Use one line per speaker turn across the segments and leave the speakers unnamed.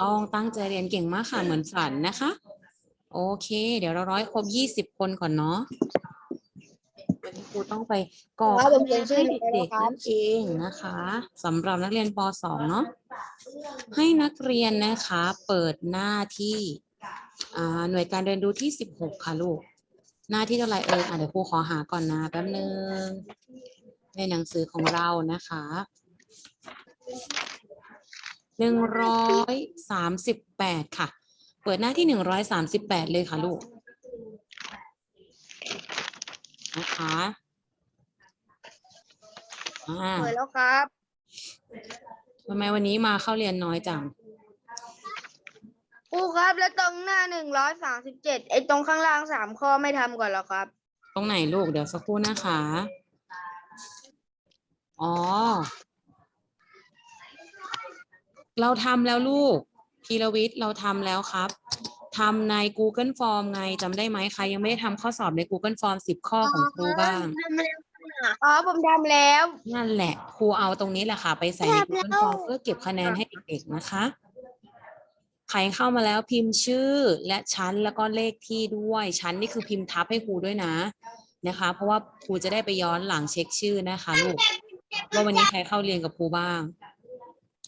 ต้องตั้งใจเรียนเก่งมากค่ะเหมือนฝันนะคะ โอเค เดี๋ยวเราร้อยครบยี่สิบคนก่อนเนาะวันนี้ครูต้องไปกรอก
ครับผมเขียนชื่อ
ให้เด็กๆนั่นเองนะคะสำหรับนักเรียนป .2 เนาะให้นักเรียนนะคะ เปิดหน้าที่อ่าหน่วยการเรียนรู้ที่16ค่ะลูก หน้าที่เท่าไหร่เอออะเดี๋ยวครูขอหาก่อนนะแป๊บนึงในหนังสือของเรานะคะ หนึ่งร้อยสามสิบแปดค่ะ เปิดหน้าที่หนึ่งร้อยสามสิบแปดเลยค่ะลูกนะคะอ่า
เปิดแล้วครับ
ทำไมวันนี้มาเข้าเรียนน้อยจัง
ครูครับ แล้วตรงหน้าหนึ่งร้อยสามสิบเจ็ดไอ้ตรงข้างล่างสามข้อไม่ทำก่อนเหรอครับ
ตรงไหนลูกเดี๋ยวสักครู่นะคะ อ๋อ เราทำแล้วลูกพีรวิทย์เราทำแล้วครับทำใน Google Form ไงจำได้ไหมใครยังไม่ได้ทำข้อสอบใน Google Form 10 ข้อของครูบ้าง
อ๋อผมทำแล้ว
นั่นแหละครูเอาตรงนี้แหละค่ะ ไปใส่ใน Google Form เพื่อเก็บคะแนนให้เด็กๆนะคะ ใครเข้ามาแล้วพิมพ์ชื่อและชั้นแล้วก็เลขที่ด้วยชั้นนี่คือพิมพ์ทับให้ครูด้วยนะนะคะ เพราะว่าครูจะได้ไปย้อนหลังเช็คชื่อนะคะลูกว่าวันนี้ใครเข้าเรียนกับครูบ้าง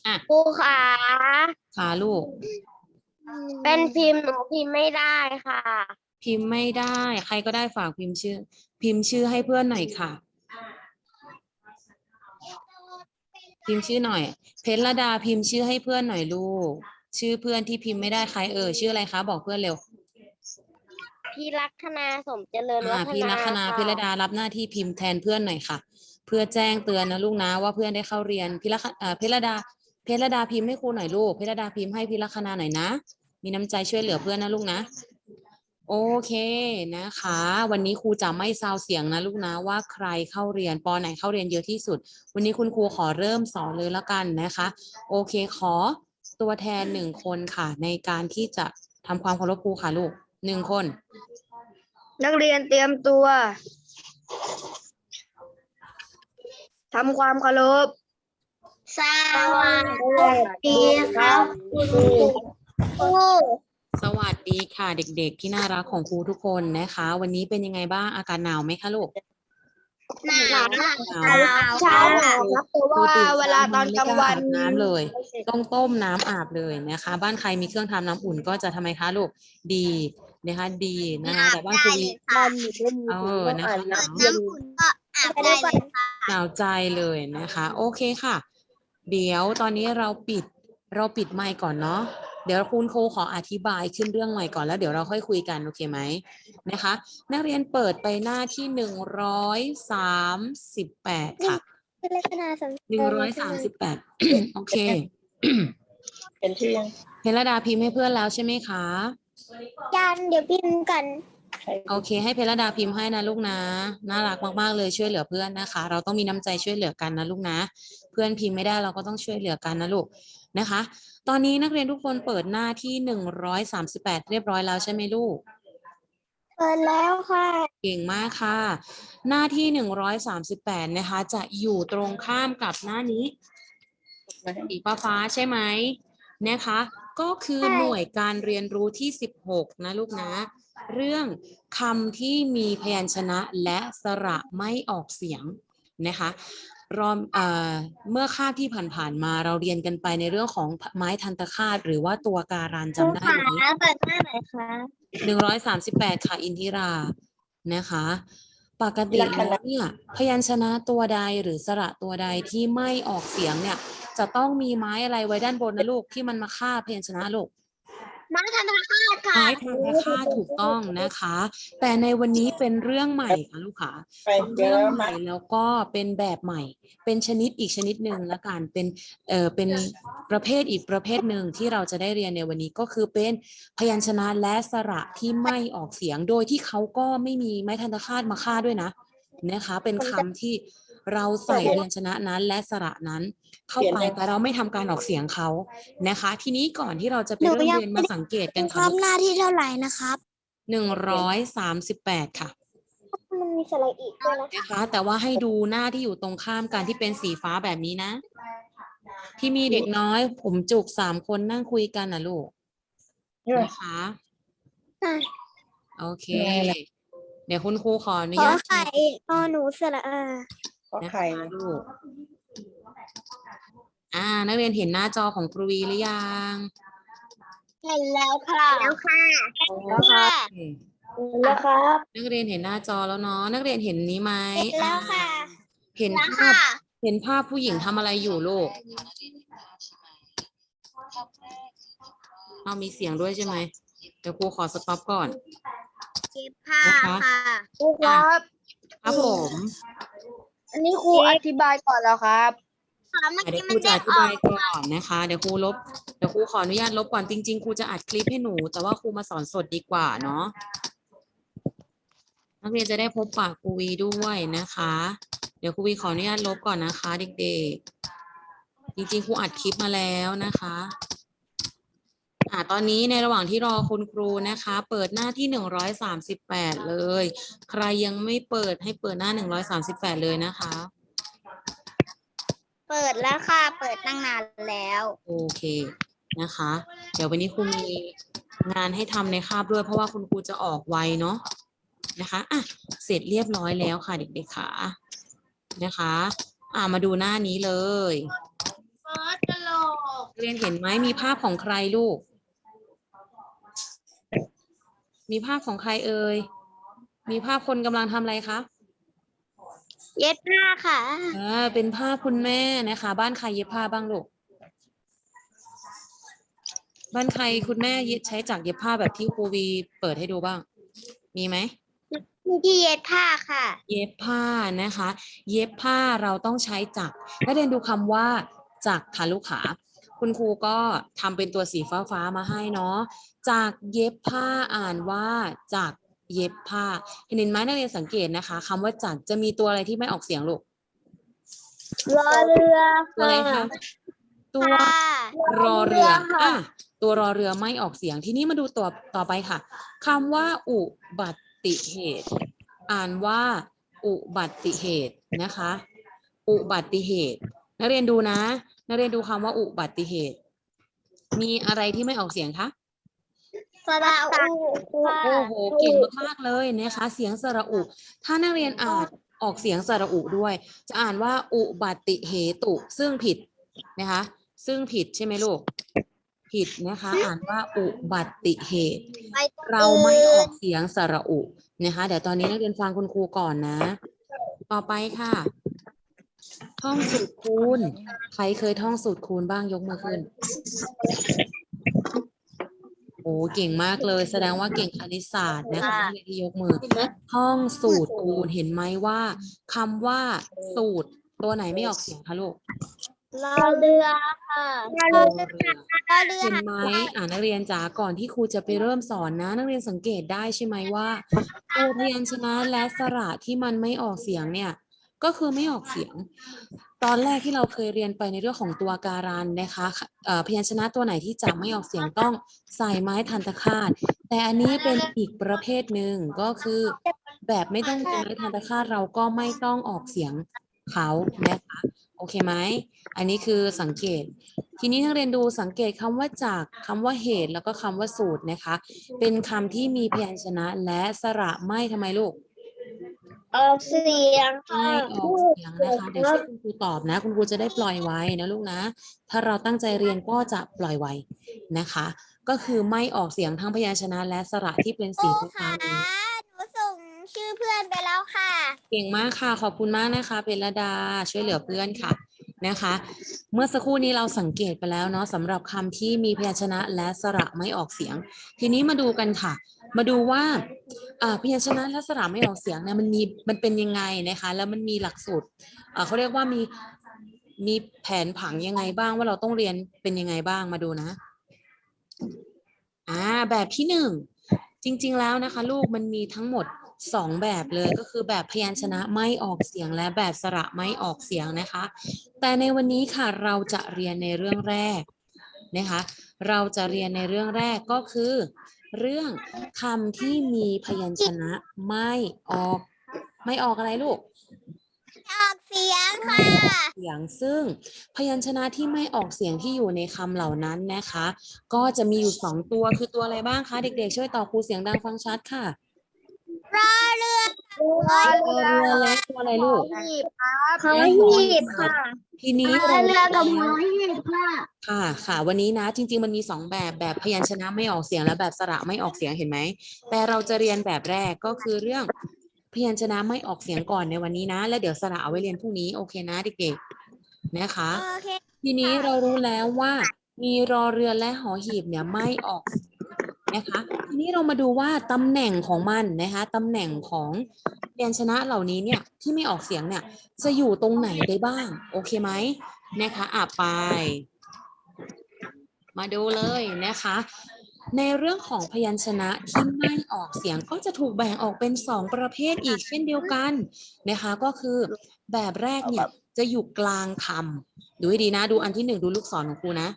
อะ
ครูขา
ค่ะลูก
เป็นพิมพ์หนูพิมพ์ไม่ได้ค่ะ
พิมพ์ไม่ได้ ใครก็ได้ฝากพิมพ์ชื่อ พิมพ์ชื่อให้เพื่อนหน่อยค่ะ พิมพ์ชื่อหน่อย เพชรดาพิมพ์ชื่อให้เพื่อนหน่อยลูก ชื่อเพื่อนที่พิมพ์ไม่ได้ใครเออชื่ออะไรคะบอกเพื่อนเร็ว
พี่ลักษณาสมเจริญวั
อ่า
ฒนา
พี่ลัคนา
ค่ะ
พิรดารับหน้าที่พิมพ์แทนเพื่อนหน่อยค่ะ เพื่อแจ้งเตือนนะลูกนะว่าเพื่อนได้เข้าเรียนพิลักอ่าพิรดา พิรดาพิมพ์ให้ครูหน่อยลูก เพิรดาพิมพ์ให้พิลัคนาหน่อยนะ มีน้ำใจช่วยเหลือเพื่อนนะลูกนะ โอเคนะคะ วันนี้ครูจะไม่ซาวเสียงนะลูกนะว่าใครเข้าเรียนปอไหนเข้าเรียนเยอะที่สุด วันนี้คุณครูขอเริ่มสอนเลยล้วกันนะคะ โอเคขอตัวแทนหนึ่งคนค่ะ ในการที่จะทำความเคารพครูค่ะลูกหนึ่งคน
นักเรียนเตรียมตัวทำความเคารพ
สวัสดีครับครู
สวัสดีค่ะเด็กๆ ที่น่ารักของครูทุกคนนะคะ วันนี้เป็นยังไงบ้างอากาศหนาวไหมคะลูก
หนาว
หนาว
เช้าหนาวครับเพราะว่าเวลาตอนกลางวัน
ไม่กล้าอาบน้ำเลย ต้องต้มน้ำอาบเลยนะคะ บ้านใครมีเครื่องทำน้ำอุ่นก็จะทำไมคะลูกดีนะคะดีนะคะแต่บ้านครูมีเออนะคะหนาว
น้ำอุ่นก็อาบได้เลยค่ะ
หนาวใจเลยนะคะ โอเคค่ะ เดี๋ยวตอนนี้เราปิดเราปิดไมค์ก่อนเนาะเดี๋ยวคุณครูขออธิบายขึ้นเรื่องใหม่ก่อนแล้วเดี๋ยวเราค่อยคุยกัน โอเคไหมนะคะ นักเรียนเปิดไปหน้าที่หนึ่งร้อยสามสิบแปดค่ะ
พี่ลักษณาสม
หนึ่งร้อยสามสิบแปดโอเค
เป็นชื่อยัง
เพลดาพิมพ์ให้เพื่อนแล้วใช่ไหมคะ
ยันเดี๋ยวพิมพ์กัน
ใคร
โอเค ให้เพลดาพิมพ์ให้นะลูกนะ น่ารักมากๆเลยช่วยเหลือเพื่อนนะคะ เราต้องมีน้ำใจช่วยเหลือกันนะลูกนะ เพื่อนพิมพ์ไม่ได้เราก็ต้องช่วยเหลือกันนะลูกนะคะ ตอนนี้นักเรียนทุกคนเปิดหน้าที่หนึ่งร้อยสามสิบแปดเรียบร้อยแล้วใช่ไหมลูก
เปิดแล้วค่ะ
เก่งมากค่ะ หน้าที่หนึ่งร้อยสามสิบแปดนะคะ จะอยู่ตรงข้ามกับหน้านี้สีฟ้าฟ้าๆใช่ไหมนะคะ ก็คือ
ใช่
หน่วยการเรียนรู้ที่16นะลูกนะ เรื่องคำที่มีพยัญชนะและสระไม่ออกเสียงนะคะรอมเอ่อเมื่อคาบที่ผ่านๆมาเราเรียนกันไปในเรื่องของไม้ทันตคาตหรือว่าตัวการันจำได้ไหม
เปิดหน้าไหนคะ
หนึ่งร้อยสามสิบแปดค่ะ อินทิรา นะคะ ปกติแล้วเนี่ยพยัญชนะตัวใดหรือสระตัวใดที่ไม่ออกเสียงเนี่ย จะต้องมีไม้อะไรไว้ด้านบนนะลูกที่มันมาฆ่าพยัญชนะลูก ไมา
ทันทคาตค่ะ
ไม้ทันตคาตถูกต้องนะคะ แต่ในวันนี้เป็นเรื่องใหม่ค่ะลูกค่ะเป็น
เรื่อ
งให
ม่
แล้วก็เป็นแบบใหม่ เป็นชนิดอีกชนิดหนึ่งละกันเป็นเอ่อเป็นประเภทอีกประเภทหนึ่งที่เราจะได้เรียนในวันนี้ก็คือเป็นพยัญชนะและสระที่ไม่ออกเสียงโดยที่เขาก็ไม่มีไม้ทันตคาตมาฆ่าด้วยนะนะคะ เป็นคำที่ เราใส่พยัญชนะนั้นและสระนั้น เข้าไปแต่เราไม่ทำการออกเสียงเขานะคะ ทีนี้ก่อนที่เราจะไปเริ่มเรียนมาสังเกตกัน
ค
ค่ะ
วามหน้าที่เท่าไหร่นะครับ
หนึ่งร้อยสามสิบแปดค่ะ
มันมีสไลด์อีกด้วยนะ
นะคะ แต่ว่าให้ดูหน้าที่อยู่ตรงข้ามกันที่เป็นสีฟ้าแบบนี้นะ ที่มีเด็กน้อย ผมจุกสามคนนั่งคุยกันนะลูกนะคะโอเค เดี๋ยวคุณครูขออนุ
ขอ
ญาต
ไข่อหนูสระอา
ขอ
นะ
ไข่
คะลูกอ่า นักเรียนเห็นหน้าจอของครูวีหรือยัง
เห็นแล้วค่ะแล้วค่ะ
แล้วครับ
อืม
แล้วครับ
นักเรียนเห็นหน้าจอแล้วเนาะนักเรียนเห็นนี้ไหม
เห็นแล้วค่ะ
อ่าเห็น
แล้ว
ภา
ค่ะ
พเห็นภาพผู้หญิงทำอะไรอยู่ลูกเอามีเสียงด้วยใช่ไหมเดี๋ยวครูขอสต็อปก่อน
เก็บผ้า
นะคะ
ค่ะ
ครูครับ
ครับผม
อันนี้ครูอธิบายก่อนแล้วครับ
ค่ะเมื่อ
เดี๋ย
กี้
วค
มั
รู
น
จะ
เด้
องธิ
ออบา
กยก่อนนะคะ เดี๋ยวครูลบ เดี๋ยวครูขออนุญาตลบก่อนจริงๆครูจะอัดคลิปให้หนู แต่ว่าครูมาสอนสดดีกว่าเนาะนักเรียนจะได้พบปากครูวีด้วยนะคะ เดี๋ยวครูวีขออนุญาตลบก่อนนะคะ เด็กๆ จริงๆครูอัดคลิปมาแล้วนะคะ อ่าตอนนี้ในระหว่างที่รอคุณครูนะคะ เปิดหน้าที่หนึ่งร้อยสามสิบแปดเลย ใครยังไม่เปิดให้เปิดหน้าหนึ่งร้อยสามสิบแปดเลยนะคะ
เปิดแล้วค่ะ เปิดตั้งนานแล้ว
โอเคนะคะ เดี๋ยววันนี้ครูมีงานให้ทำในคาบด้วย เพราะว่าคุณครูจะออกไวเนาะนะคะอะเสร็จเรียบร้อยแล้วค่ะเด็กๆค่ะนะคะ อ่ามาดูหน้านี้เลย
เปิดกระโหลก
เรียนเห็นไหมมีภาพของใครลูก มีภาพของใครเอ่ย มีภาพคนกำลังทำอะไรคะ
เย็บผ้าค่ะ
อ่า เป็นภาพคุณแม่นะคะ บ้านใครเย็บผ้าบ้างลูก บ้านใครคุณแม่เย็บใช้จักรเย็บผ้าแบบที่ครูวีเปิดให้ดูบ้าง มีไหม
มีที่เย็บผ้าค่ะ
เย็บผ้านะคะ เย็บผ้าเราต้องใช้จักรนักเรียนดูคำว่าจักรค่ะลูกขาคุณครูก็ทำเป็นตัวสีฟ้าฟ้าๆมาให้เนาะ จักรเย็บผ้าอ่านว่าจักรเย็บผ้า เห็นไหมนักเรียนสังเกตนะคะคำว่าจักรจะมีตัวอะไรที่ไม่ออกเสียงลูก
รอเรือ
ตัวอะไรคะตัว
ค่ะ
รอเรืออะตัวรอเรือไม่ออกเสียงทีนี้มาดูตัวต่อไปค่ะคำว่า อุบัติเหตุ อ่านว่า อุบัติเหตุนะคะ อุบัติเหตุ นักเรียนดูนะ นักเรียนดูคำว่าอุบัติเหตุ มีอะไรที่ไม่ออกเสียงคะ
ส ระอูค่ะ
โอ้โหเก่งมากๆเลยนะคะ เสียงสระอุ ถ้านักเรียนอ่านออกเสียงสระอุด้วย จะอ่านว่าอุบัติเหตุ ซึ่งผิดนะคะ ซึ่งผิดใช่ไหมลูก ผิดนะคะ อ่านว่าอุบัติเหตุ
ไปตง
เราไม่อ
อื่
อนกเสียงสระอุนะคะ เดี๋ยวตอนนี้นักเรียนฟังคุณครูก่อนนะ ต่อไปค่ะ ท่องสูตรคูณ ใครเคยท่องสูตรคูณบ้างยกมือขึ้นโอ้เก่งมากเลย แสดงว่าเก่งคณิตศาสตร์นะคะนักเรียนที่ยกมือ ท่องสูตรคูณเห็นไหมว่าคำว่าสูตร ตัวไหนไม่ออกเสียงคะลูก
รอเรือค่ะ
รอเรือ
รอเรือ
เห็นไหมอ่านักเรียนจ๋าก่อนที่ครูจะไปเริ่มสอนนะ นักเรียนสังเกตได้ใช่ไหมว่าตัวพยัญชนะและสระที่มันไม่ออกเสียงเนี่ย ก็คือไม่ออกเสียง ตอนแรกที่เราเคยเรียนไปในเรื่องของตัวการันนะคะเอ่อพยัญชนะตัวไหนที่จะไม่ออกเสียงต้องใส่ไม้ทันตคาตแต่อันนี้เป็นอีกประเภทหนึ่งก็คือ แบบไม่ต้องเป็นไม้ทันตคาตเราก็ไม่ต้องออกเสียงเขานะคะโอเคไหมอันนี้คือสังเกต ทีนี้นักเรียนดูสังเกตคำว่าจากคำว่าเหตุแล้วก็คำว่าสูตรนะคะ เป็นคำที่มีพยัญชนะและสระไม่ทำไมลูก
ออกเสียง
ไม่
ค่ะ
ออกเสียงนะคะเดี๋ยวช่วยคุณครูตอบนะ คุณครูจะได้ปล่อยไว้นะลูกนะ ถ้าเราตั้งใจเรียนก็จะปล่อยไว้นะคะ ก็คือไม่ออกเสียงทั้งพยัญชนะและสระที่เป็นสี
ครู
ฟ้า
คะ
ๆนี้
หนูส่งชื่อเพื่อนไปแล้วค่ะ
เก่งมากค่ะ ขอบคุณมากนะคะ เพลดาช่วยเหลือเพื่อนค่ะ นะคะ เมื่อสักครู่นี้เราสังเกตไปแล้วเนาะสำหรับคำที่มีพยัญชนะและสระไม่ออกเสียง ทีนี้มาดูกันค่ะ มาดูว่าพยัญชนะและสระไม่ออกเสียงเนี่ยมันมีมันเป็นยังไงนะคะ แล้วมันมีหลักสูตรเขาเรียกว่ามีมีแผนผังยังไงบ้างว่าเราต้องเรียนเป็นยังไงบ้างมาดูนะอ่าแบบที่หนึ่งจริง ๆ แล้วนะคะ ลูกมันมีทั้งหมด สองแบบเลยก็คือแบบพยัญชนะไม่ออกเสียงและแบบสระไม่ออกเสียงนะคะ แต่ในวันนี้ค่ะเราจะเรียนในเรื่องแรกนะคะ เราจะเรียนในเรื่องแรกก็คือ เรื่องคำที่มีพยัญชนะไม่ออก ไม่ออกอะไรลูก
ออกเสียงค่ะ
เสียงซึ่งพยัญชนะที่ไม่ออกเสียงที่อยู่ในคำเหล่านั้นนะคะ ก็จะมีอยู่สองตัวคือตัวอะไรบ้างคะเด็กๆ ช่วยตอบครูเสียงดังฟังชัดค่ะ
รอเรือ
รอ
ตัว
เรือ
เรือและตัวอะไรลูก
หีบครับ
และหีบค่ะทีนี้เรา
เรือกับหัวหีบค่ะ
ค่ะค่ะ วันนี้นะ จริง ๆ มันมีสองแบบแบบพยัญชนะไม่ออกเสียงและแบบสระไม่ออกเสียงเห็นไหมแต่เราจะเรียนแบบแรกก็คือเรื่องพยัญชนะไม่ออกเสียงก่อนในวันนี้นะ แล้วเดี๋ยวสระเอาไว้เรียนพรุ่งนี้โอเคนะเด็กๆนะคะ
โอเค
ทีนี้เรารู้แล้วว่ามีรอเรือและหอหีบเนี่ยไม่ออกเสียง นะคะทีนี้เรามาดูว่าตำแหน่งของมันนะคะตำแหน่งของพยัญชนะเหล่านี้เนี่ยที่ไม่ออกเสียงเนี่ยจะอยู่ตรงไหนได้บ้าง โอเคไหมนะคะอะไป มาดูเลยนะคะ ในเรื่องของพยัญชนะที่ไม่ออกเสียงก็จะถูกแบ่งออกเป็นสองประเภทอีกเช่นเดียวกันนะคะ ก็คือแบบแรกเนี่ยจะอยู่กลางคำดูให้ดีนะ ดูอันที่หนึ่งดูลูกศรของครูนะ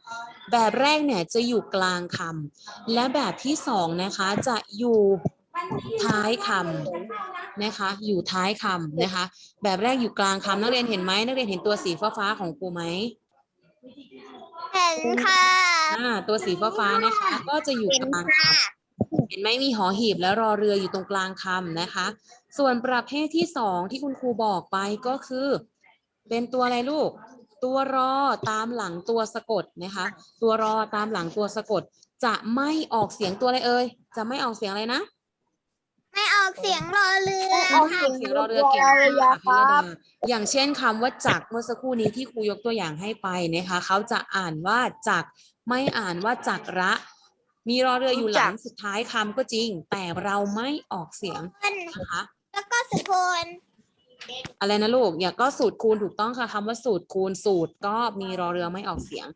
แบบแรกเนี่ยจะอยู่กลางคำและแบบที่สองนะคะจะอยู่ท้ายคำนะคะ อยู่ท้ายคำนะคะ แบบแรกอยู่กลางคำนักเรียนเห็นไหมนักเรียนเห็นตัวสีฟ้าๆของครูไหม
เห็นค่ะ
อ่าตัวสีฟ้าๆนะคะ ก็จะอยู่กลางคำเห็นไหมมีหอหีบและรอเรืออยู่ตรงกลางคำนะคะ ส่วนประเภทที่สองที่คุณครูบอกไปก็คือ เป็นตัวอะไรลูก ตัวรอตามหลังตัวสะกดนะคะ ตัวรอตามหลังตัวสะกด จะไม่ออกเสียงตัวอะไรเอ่ยจะไม่ออกเสียงอะไรนะ
ไม่ออกเสียงรอเรือ
ไม่ออก
ค่ะ
เสียงรอเรือเก่งมากค่ะพิรดาอย่างเช่นคำว่าจักรเมื่อสักครู่นี้ที่ครูยกตัวอย่างให้ไปนะคะเขาจะอ่านว่าจักรไม่อ่านว่าจักระ มีรอเรืออยู่หลังสุดท้ายคำก็จริง แต่เราไม่ออกเสียงนะคะ
แล้วก็สุพล
อะไรนะลูกอย่าก็สูตรคูณถูกต้องค่ะคำว่าสูตรคูณสูตรก็มีรอเรือไม่ออกเสียง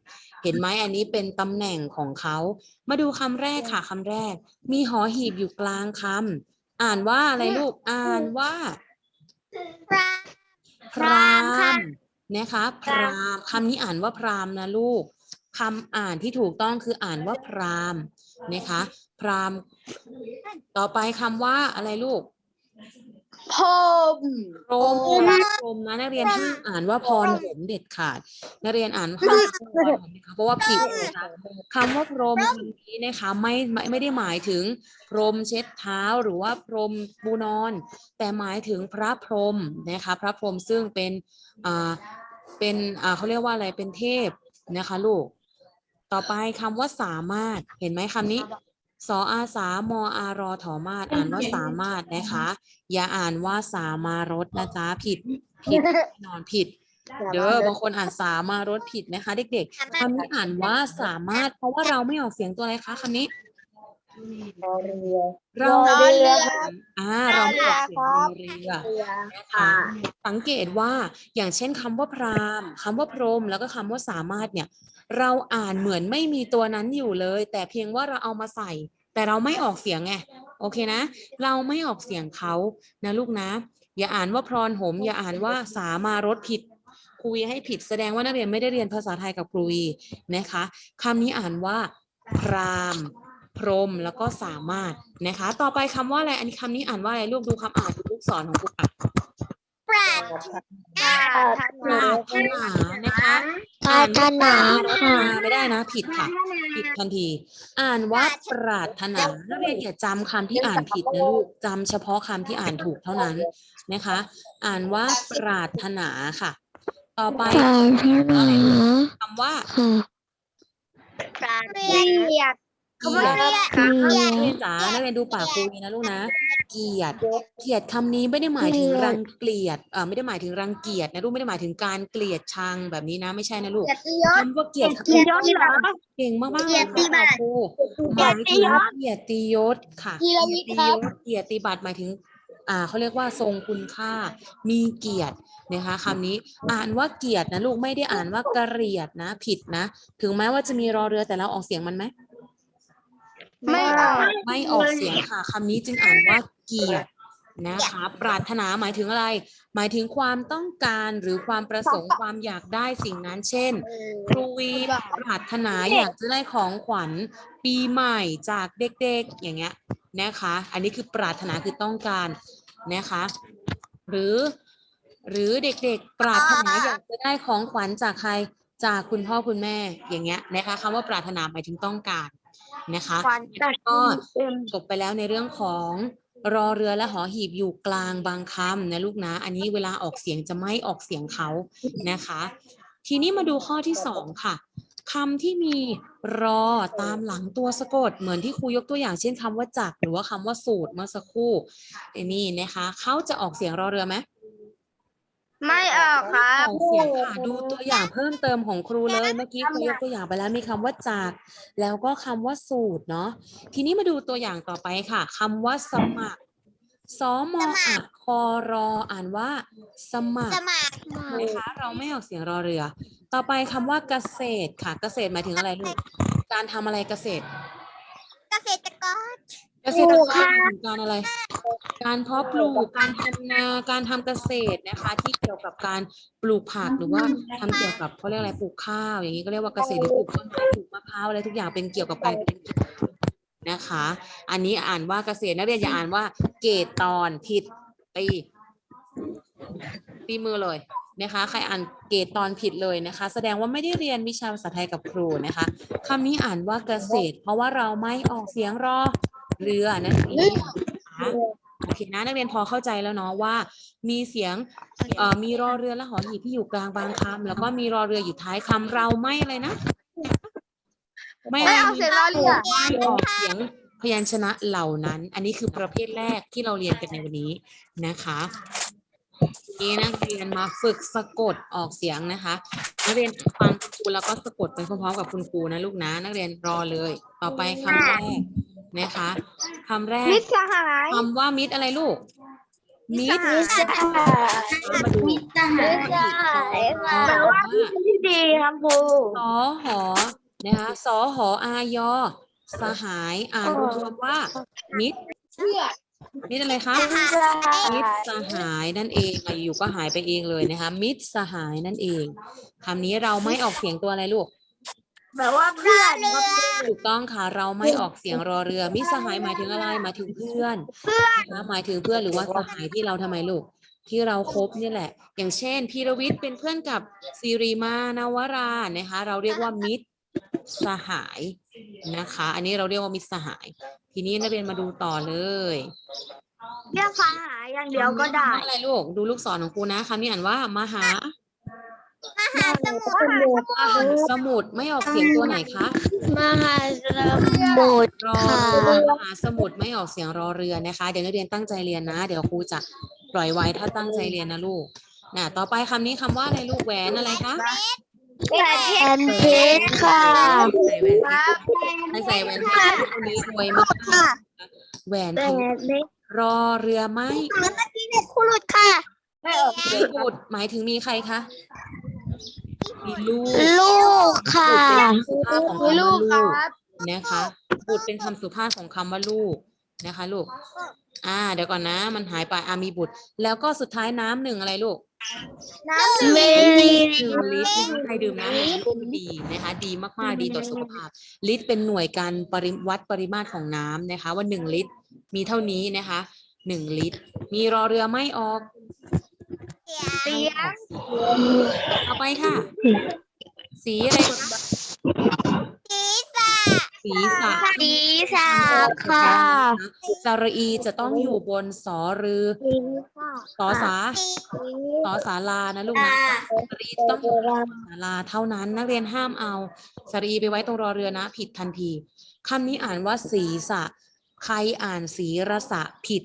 เห็นไหมอันนี้เป็นตำแหน่งของเขามาดูคำแรกค่ะคำแรก มีหอหีบอยู่กลางคำอ่านว่าอะไรลูกอ่านว่า
พระ
พรามนะคะพรามคำนี้อ่านว่าพรามนะลูกคำอ่านที่ถูกต้องคืออ่านว่าพรามนะคะ พราม ต่อไปคำว่าอะไรลูก
พรม
พรมพรมนะนักเรียนห้ามอ่านว่าพรหมเด็ดขาด นักเรียนอ่านว่าพรหมนะคะเพราะว่าผิดนะคะคำว่าพรมนี้นะคะไม่ไม่ไม่ได้หมายถึงพรมเช็ดเท้าหรือว่าพรมปูนอน แต่หมายถึงพระพรมนะคะ พระพรมซึ่งเป็นอ่าเป็นอ่าเขาเรียกว่าอะไรเป็นเทพนะคะ ลูก ต่อไปคำว่าสามารถเห็นไหมคำนี้ สออาสามออารอถอมาศอ่านว่าสามารถนะคะ อย่าอ่านว่าสามารถนะจ๊ะผิดผิดแน่นอนผิด เด้อบางคนอ่านสามารถผิดนะคะ เด็กๆคำนี้อ่านว่าสามารถ เพราะว่าเราไม่ออกเสียงตัวอะไรคะคำนี้
รอเรือ
เรา
รอเรือ
อ่าเราไม่ออกเสียงรอเรือ
เรือ
นะคะสังเกตว่าอย่างเช่นคำว่าพราหมณ์คำว่าพรหมแล้วก็คำว่าสามารถเนี่ย เราอ่านเหมือนไม่มีตัวนั้นอยู่เลย แต่เพียงว่าเราเอามาใส่ แต่เราไม่ออกเสียงไงโอเคนะ เราไม่ออกเสียงเขานะลูกนะ อย่าอ่านว่าพรหม อย่าอ่านว่าสามารถผิดครูวีให้ผิดแสดงว่านักเรียนไม่ได้เรียนภาษาไทยกับครูวีนะคะคำนี้อ่านว่า พราหมณ์พรหมแล้วก็สามารถนะคะ ต่อไปคำว่าอะไรอันนี้คำนี้อ่านว่าอะไรลูกดูคำอ่านดูลูกศรของครูอะ
ปราด
ปรารถนานะคะ
ปรารถนา
อ่านว่าปรารถ
ค่ะ
นาไม่ได้นะ ผิดค่ะ ผิดทันที อ่านว่าปรารถนานักเรียนอย่าจำคำที่อ่านผิดนะลูกจำเฉพาะคำที่อ่านถูกเท่านั้นนะคะ อ่านว่าปรารถนาค่ะ ต่อไป
ปรารถนา
คำว่า
ค่ะ
ปราดเรียด
เกลียด
เรียก
นัก
เรี
เรี
ย
ย
ก
นจ๋านักเรียนดูปากครูนี่นะลูกนะ เกลียดเกลียดคำนี้ไม่ได้หมายถึง
เกลียด
รังเกลียดเอ่อไม่ได้หมายถึงรังเกียจนะลูกไม่ได้หมายถึงการเกลียดชังแบบนี้นะไม่ใช่นะลูก
เกียรติยศ
คำว่าเกียรติ
เกียรติยศเหรอ
เก่งมากๆ
เกียรติบัตร
ครูหมายถึงเกียรติยศค่ะ
กีรวิทย์ครับ
เกียรติบัตรหมายถึง อ่าเขาเรียกว่าทรงคุณค่า มีเกียรตินะคะคำนี้อ่านว่าเกียรตินะลูกไม่ได้อ่านว่ากระเรียดนะ ผิดนะ ถึงแม้ว่าจะมีรอเรือแต่เราออกเสียงมันไหม
ไม่ออก
ไม่ออกเสียงค่ะคำนี้จึงอ่านว่า เกียรตินะคะปรารถนาหมายถึงอะไร หมายถึงความต้องการหรือความประสงค์ความอยากได้สิ่งนั้นเช่น ครูวีปรารถนาอยากจะได้ของขวัญปีใหม่จากเด็กๆอย่างเงี้ยนะคะ อันนี้คือปรารถนาคือต้องการนะคะ หรือหรือเด็กๆ ปรารถนาอยากจะได้ของขวัญจากใครจากคุณพ่อคุณแม่อย่างเงี้ยนะคะคำว่าปรารถนาหมายถึงต้องการนะคะ
ขวัญตัด
ก็
เต็ม
จบไปแล้วในเรื่องของ รอเรือและหอหีบอยู่กลางบางคำนะลูกนะ อันนี้เวลาออกเสียงจะไม่ออกเสียงเขานะคะ ทีนี้มาดูข้อที่สองค่ะคำที่มีรอตามหลังตัวสะกด เหมือนที่ครูยกตัวอย่างเช่นคำว่าจักหรือว่าคำว่าสูตรเมื่อสักครู่อันนี้นะคะเขาจะออกเสียงรอเรือไหม
ไม่ออกครับ
ออกเสียงค่ะดูตัวอย่างเพิ่มเติมของครูเลยเมื่อกี้ครูยกตัวอย่างไปแล้วมีคำว่าจาก แล้วก็คำว่าสูตรเนาะทีนี้มาดูตัวอย่างต่อไปค่ะคำว่าสมัครสมอะคอรออ่านว่า สมัคร
สมัคร
นะคะเราไม่ออกเสียงรอเรือ ต่อไปคำว่าเกษตรค่ะ เกษตรหมายถึงอะไรลูกการทำอะไรเกษตร
เกษตรกร
เกษตรกรหมายถึงการอะไร การเพาะปลูกการทำนาการทำเกษตรนะคะ ที่เกี่ยวกับการปลูกผักหรือว่าทำเกี่ยวกับเขาเรียกอะไรปลูกข้าว อย่างนี้ก็เรียกว่าเกษตรหรือปลูกต้นไม้ปลูกมะพร้าวอะไรทุกอย่างเป็นเกี่ยวกับการเป็นนะคะ อันนี้อ่านว่าเกษตรนักเรียนอย่าอ่านว่า เกตตอนผิดตีตีมือเลยนะคะใครอ่านเกตตอนผิดเลยนะคะ แสดงว่าไม่ได้เรียนวิชาภาษาไทยกับครูนะคะคำนี้อ่านว่าเกษตร เพราะว่าเราไม่ออกเสียงรอเรือนั่นเองนะคะ โอเคนะนักเรียนพอเข้าใจแล้วเนาะว่า มีเสียงเอ่อมีรอเรือและหอหีบที่อยู่กลางบางคำแล้วก็มีรอเรืออยู่ท้ายคำเราไม่อะไรนะ ไม่
ไม่ออกเสียงรอเรือ
ไม่ออกเสียงพยัญชนะเหล่านั้น อันนี้คือประเภทแรกที่เราเรียนกันในวันนี้นะคะทีนี้นักเรียนมาฝึกสะกดออกเสียงนะคะนักเรียนฟังคุณครูแล้วก็สะกดไปพร้อมๆกับคุณครูนะลูกนะ นักเรียนรอเลย ต่อไปคำแรก นะคะคำแรก
มิตรสหาย
คำว่ามิตรอะไรลูก มิตร
มิตรสหาย
มาดู
มิตรสหายค่ะ
แปลว่าที่ดีครับครู
สอหอนะคะสอหออายอ สหายอ่านรวมๆว่า มิตรมิตรอะไรคะมิตรสหายนั่นเองอะอยู่ก็หายไปเองเลยนะคะ มิตรสหายนั่นเองคำนี้เราไม่ออกเสียงตัวอะไรลูก
แปลว่าเพื่อนครับ
ถูกต้องค่ะ เราไม่ออกเสียงรอเรือ มิตรสหายหมายถึงอะไรหมายถึงเพื่อนนะคะหมายถึงเพื่อนหรือว่าสหายที่เราทำไมลูก ที่เราคบนี่แหละ อย่างเช่นพีรวิทย์เป็นเพื่อนกับซีรีมานวรานะคะ เราเรียกว่ามิตรสหายนะคะ อันนี้เราเรียกว่ามิตรสหาย ทีนี้นักเรียนมาดูต่อเลย
เรียกสหายอย่างเดียวก็ได้
คำว่าอะไรลูก ดูลูกศรของครูนะคำนี้อ่านว่ามหา
ม หาสมุทร
มหาสมุทรไม่ออกเสียงตัวไหนคะ
มหาสมุทร
รอ
ค่ะ
เรือมหาสมุทรไม่ออกเสียงรอเรือนะคะ เดี๋ยวนักเรียนตั้งใจเรียนนะ เดี๋ยวครูจะปล่อยไว้ถ้าตั้งใจเรียนนะลูกน่ะต่อไปคำนี้คำว่าอะไรลูกแหวนอะไรคะ
แอนเพชรค่ะ
ใส่แหวนให้ใส่แหวนเพชรคนนี้รวยมากแหวนเพชรรอเรือไม่
คุรุดค่ะ
ไม่ออก
เรือบุตรหมายถึงมีใครคะ มีลูก
ลูกค่ะ
บุตรเป็นคำสุภาพของคำว่า
ลู
ลู
กครั
ก
บ
นะคะบุตรเป็นคำสุภาพของคำว่าลูกนะคะ ลูก อ่า เดี๋ยวก่อนนะ มันหายไปอ่ามีบุตร แล้วก็สุดท้ายน้ำหนึ่งอะไรลูก
น้ำ
เมลี
หนึ่งลิตรนะคะใครดื่มน้ำหนึ่งลิตรดีนะคะ ดีมากๆ ดีต่อสุขภาพ ลิตรเป็นหน่วยการปริวัดปริมาตรของน้ำนะคะ ว่าหนึ่งลิตร มีเท่านี้นะคะหนึ่งลิตร มีรอเรือไม่ออก
เสียง
ต่อไปค่ะ สีอะไรสีสะ
ดีสาค่ะ
สระอีจะต้องอยู่บนสอรือสอสาสอสาลานะลูกนะสระอีจะต้องอยู่บนสาลาเท่านั้น นักเรียนห้ามเอาสระอีไปไว้ตรงรอเรือนะ ผิดทันทีคำนี้อ่านว่าสีสะใครอ่านสีรสะผิด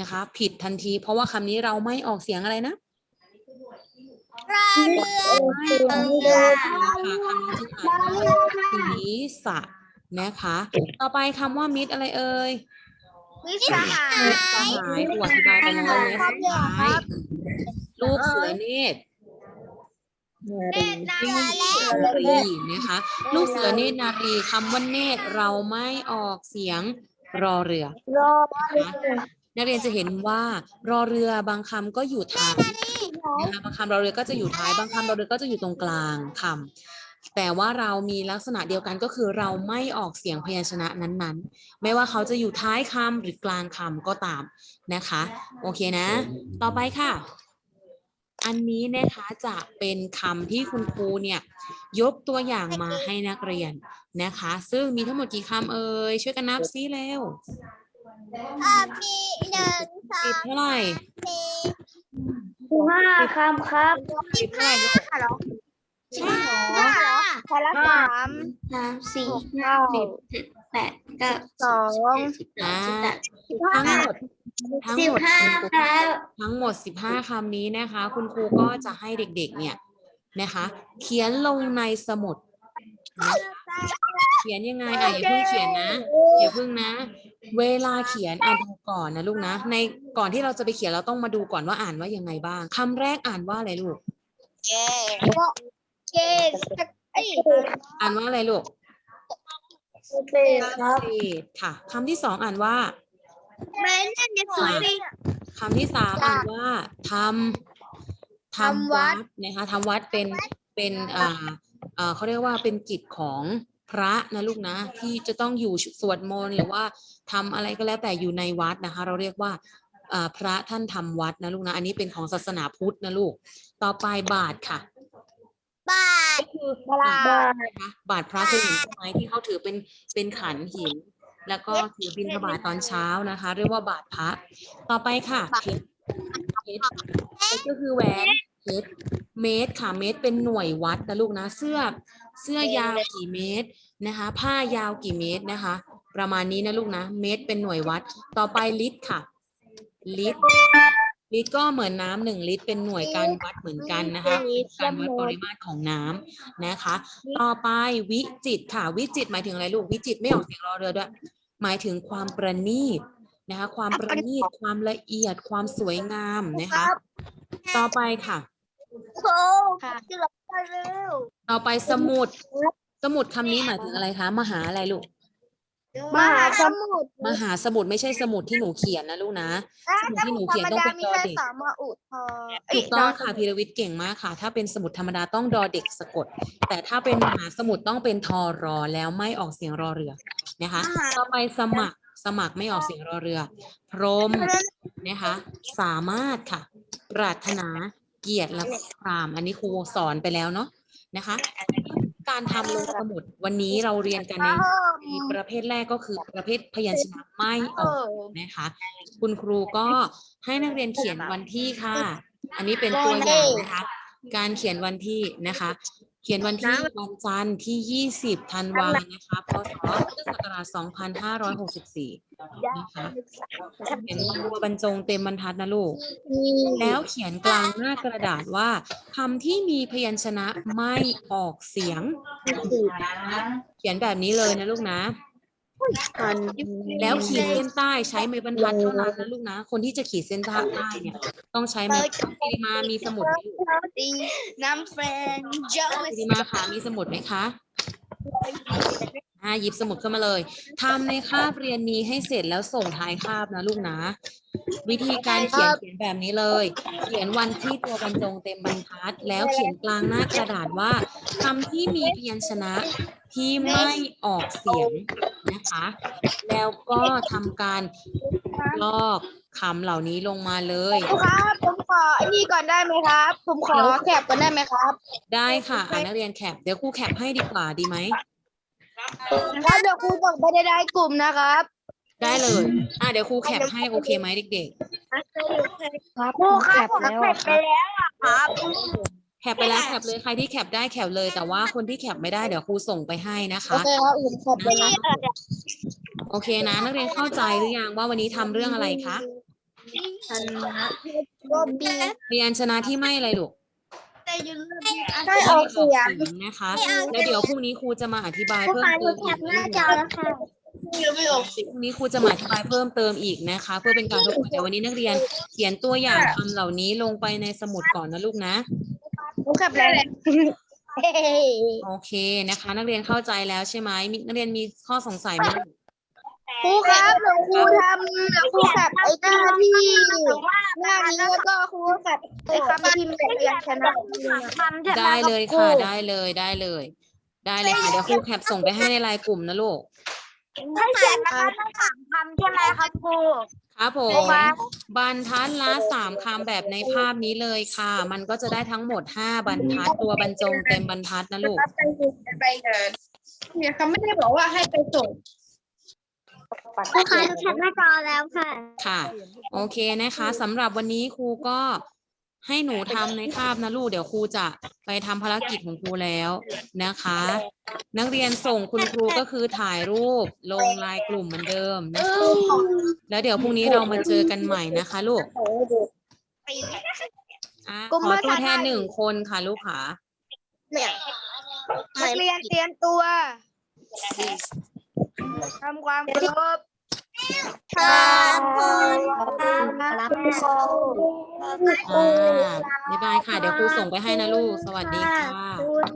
นะคะ ผิดทันที เพราะว่าคำนี้เราไม่ออกเสียงอะไรนะ
รอเรือ
ค่ะคำนี้จึงอ่านว่าสีสะนะคะ ต่อไปคำว่ามิตรอะไรเอ่ย
มิตรสหาย
มิตรสหายครูอธิบายไปแล้วและสุดท้ายลูกเสือเนตร
เนตรนารี
นารีนะคะ ลูกเสือเนตรนารีคำว่าเนตรเราไม่ออกเสียงรอเรือ
รอ
นะคะนักเรียนจะเห็นว่ารอเรือบางคำก็อยู่ทาย นะคะบางคำรอเรือก็จะอยู่ท้าย บางคำรอเรือก็จะอยู่ตรงกลางคำแต่ว่าเรามีลักษณะเดียวกันก็คือเราไม่ออกเสียงพยัญชนะนั้นๆ ไม่ว่าเขาจะอยู่ท้ายคำหรือกลางคำก็ตามนะคะ โอเคนะ ต่อไปค่ะ อันนี้นะคะจะเป็นคำที่คุณครูเนี่ยยกตัวอย่างมาให้นักเรียนนะคะ ซึ่งมีทั้งหมดกี่คำเอ่ยช่วยกันนับซิเร็ว
มีหนึ่งสอ
สิบ
ง
เท่าไหร่
สี่
ห้าคำครับ
สิบเท่าไหร่ลูก
ใช่
ห้าพละสาม
สามสี่
เก้า
แปดเก้า
สอง
อ่า
สิบห้า
ทั้งหมดทั้ง
สิ
ห
บ
มด
ห้าครับ
ทั้งหมด15คำนี้นะคะ คุณครูก็จะให้เด็กๆ เนี่ยนะคะ เขียนลงในสมุดนะ เขียนยังไงอะอย่าเพิ่งเขียนนะอย่าเพิ่งนะ เวลาเขียนอ่านดูก่อนนะลูกนะ ในก่อนที่เราจะไปเขียนเราต้องมาดูก่อนว่าอ่านว่ายังไงบ้างคำแรกอ่านว่าอะไรลูก
เกสไอ้
อ่านว่าอะไรลูก
เกสครับ
เศษค่ะคำที่สองอ่านว่า
แม่เนี่ยเนี่ยสวยดิ
คำที่สามอ่านว่าทำทำวัดนะคะทำวัดเป็นเป็นอ่าอ่าเขาเรียกว่าเป็นกิจของ พระนะลูกนะที่จะต้องอยู่สวดมนต์หรือว่าทำอะไรก็แล้วแต่อยู่ในวัดนะคะ เราเรียกว่าอ่าพระท่านทำวัดนะลูกนะ อันนี้เป็นของศาสนาพุทธนะลูก ต่อไปบาทค่ะ
บาท
บลา
นะคะบาทพระเคยเห็นใช่ไหมที่เขาถือเป็นเป็นขันหิน แล้วก็ถือบิณฑบาตตอนเช้านะคะ เรียกว่าบาทพระ ต่อไปค่ะเพชรเพชรเพชรก็คือแหวน เพชรเมตรค่ะเมตรเป็นหน่วยวัดนะลูกนะเสื้อเสื้อยาวกี่เมตรนะคะ ผ้ายาวกี่เมตรนะคะ ประมาณนี้นะลูกนะ เมตรเป็นหน่วยวัด ต่อไปลิตรค่ะ ลิตรลิตรก็เหมือนน้ำหนึ่งลิตรเป็นหน่วยการวัดเหมือนกันนะคะการวัดปริมาตรของน้ำนะคะ ต่อไปวิจิตค่ะ วิจิตหมายถึงอะไรลูกวิจิตไม่ออกเสียงรอเรือด้วย หมายถึงความประณีตนะคะ ความประณีตความละเอียดความสวยงามนะคะ ต่อไปค่ะ
โอ้ที่เราไปเร็ว
ต่อไปสมุด สมุดคำนี้หมายถึงอะไรคะ มหาอะไรลูก
มหาสมุทร
มหาสมุดไม่ใช่สมุดที่หนูเขียนนะลูกนะ สมุดที่หนูเขียนต้องเป็น
มี
ดอ
แค่
เด็ก
สามมาอุดพอ
ถูกต้องค่ะพีรวิทย์เก่งมากค่ะ ถ้าเป็นสมุดธรรมดาต้องดอเด็กสะกด แต่ถ้าเป็นมหาสมุดต้องเป็นทอรอแล้วไม่ออกเสียงรอเรือนะคะ ต่อไปสมัคร สมัครไม่ออกเสียงรอเรือ พรหมนะคะ สามารถค่ะ ปรารถนาเกียรติและพรามอันนี้ครูสอนไปแล้วเนาะนะคะ การทำลงสมุดวันนี้เราเรียนกันในในประเภทแรกก็คือประเภทพยัญชนะไม่ออกนะคะ คุณครูก็ให้นักเรียนเขียนวันที่ค่ะ อันนี้เป็นตัวอย่างนะคะ การเขียนวันที่นะคะ เขียนวันที่วันจันทร์ที่ 20 ธันวานะคะพศพุทธศักราช2564นะคะเขียนตัวบรรจงเต็มบรรทัดนะลูก แล้วเขียนกลางหน้ากระดาษว่าคำที่มีพยัญชนะไม่ออกเสียง เขียนแบบนี้เลยนะลูกนะ แล้วขีดเส้นใต้ใช้ไม้บรรทัดเท่านั้นนะลูกนะ คนที่จะขีดเส้นใต้เนี่ย ต้องใช้ไม้บรรทัดซีมามีสมุดไหมลูก
ดีน้ำแฟนเยอะ
ซีมาค่ะมีสมุดไหมคะอ่าหยิบสมุดขึ้นมาเลยทำในคาบเรียนนี้ให้เสร็จแล้วส่งท้ายคาบนะลูกนะ วิธีการเขียนเขียนแบบนี้เลย เขียนวันที่ตัวบรรจงเต็มบรรทัด แล้วเขียนกลางหน้ากระดาษว่าคำที่มีพยัญชนะที่ไม่ออกเสียง นะคะ แล้วก็ทำการลอกคำเหล่านี้ลงมาเลย
ครูครับ ผมขอไอ้นี่ก่อนได้ไหมครับ ผมขอแคปก่อนได้ไหมครับ
ได้ค่ะอ่านักเรียนแคปเดี๋ยวครูแคปให้ดีกว่าดีไหม
แล้วเดี๋ยวครูส่งไปในไลน์กลุ่มนะครับ
ได้เลย อ่าเดี๋ยวครูแคปให้โอเคไหมเด็ก
ครับครูครับผมแคปไปแล้วอะครับ
ๆ แคปไปแล้วแคปเลยใครที่แคปได้แคปเลย แต่ว่าคนที่แคปไม่ได้เดี๋ยวครูส่งไปให้นะ
โอ
คะ
เคครับผมแคปไปแล้ว
โอเคนะ นักเรียนเข้าใจหรือยังว่าวันนี้ทำเรื่องอะไรคะ
ก็บี
เรียนชนะที่ไม่อะไรลูก
ให้ออกเสียง
ไม่ออกเสียงนะคะแล้วเดี๋ยวพรุ่งนี้ครูจะมาอธิบายเพิ่มเติมอีก
แล้วค่ะไม่ออกเสียง
พรุ่งนี้ครูจะมาอธิบายเพิ่มเติมอีกนะคะ เพื่อเป็นการทบทวนแต่วันนี้นักเรียนเขียนตัวอย่างคำเหล่านี้ลงไปในสมุดก่อนนะลูกนะ
ผมแคปแล้วเฮ้ย
โอเคนะคะ นักเรียนเข้าใจแล้วใช่ไหมมีนักเรียนมีข้อสงสัยไหม
ครูครับหลวงครูทำหลวงครูแคปไอ้หน้าที่หน้านี้แล้วก็ครูแคปไอ้คำพิมพ์แบบพยัญชนะ
ได้เลยค่ะได้เลยได้เลย ได้เลยค่ะเดี๋ยวครูแคปส่งไปให้ในไลน์กลุ่มนะลูก
ให้เขียนนะคะทั้งสามคำใช่ไหมครับครู
ครับผ
ครู
ม
ครับ
บรรทัดละสามคำแบบในภาพนี้เลยค่ะ มันก็จะได้ทั้งหมดห้าบรรทัดตัวบรรจงเต็มบรรทัดนะลูก
ไปไปงานเนี่ยเขาไม่ได้บอกว่าให้ไปส่ง
ครูคะหนูแคปหน้าจอแล้วค่ะ
ค่ะ โอเคนะคะสำหรับวันนี้ครูก็ ให้หนูทำในคาบนะลูก เดี๋ยวครูจะไปทำภารกิจของครูแล้วนะคะ นักเรียนส่งคุณครูก็คือถ่ายรูปลงไลน์กลุ่มเหมือนเดิมนะคะแล้วเดี๋ยวพรุ่งนี้เรามาเจอกันใหม่นะคะลูกอะขอตัวแทนหนึ่งคนค่ะลูกค่ะ
นักเรียนเตรียมตัวทำความเคารพ
ขอบคุณครับ
อ่าบ๊ายบายค่ะ เดี๋ยวครูส่งไปให้นะลูก สวัสดีค่ะ
คุณ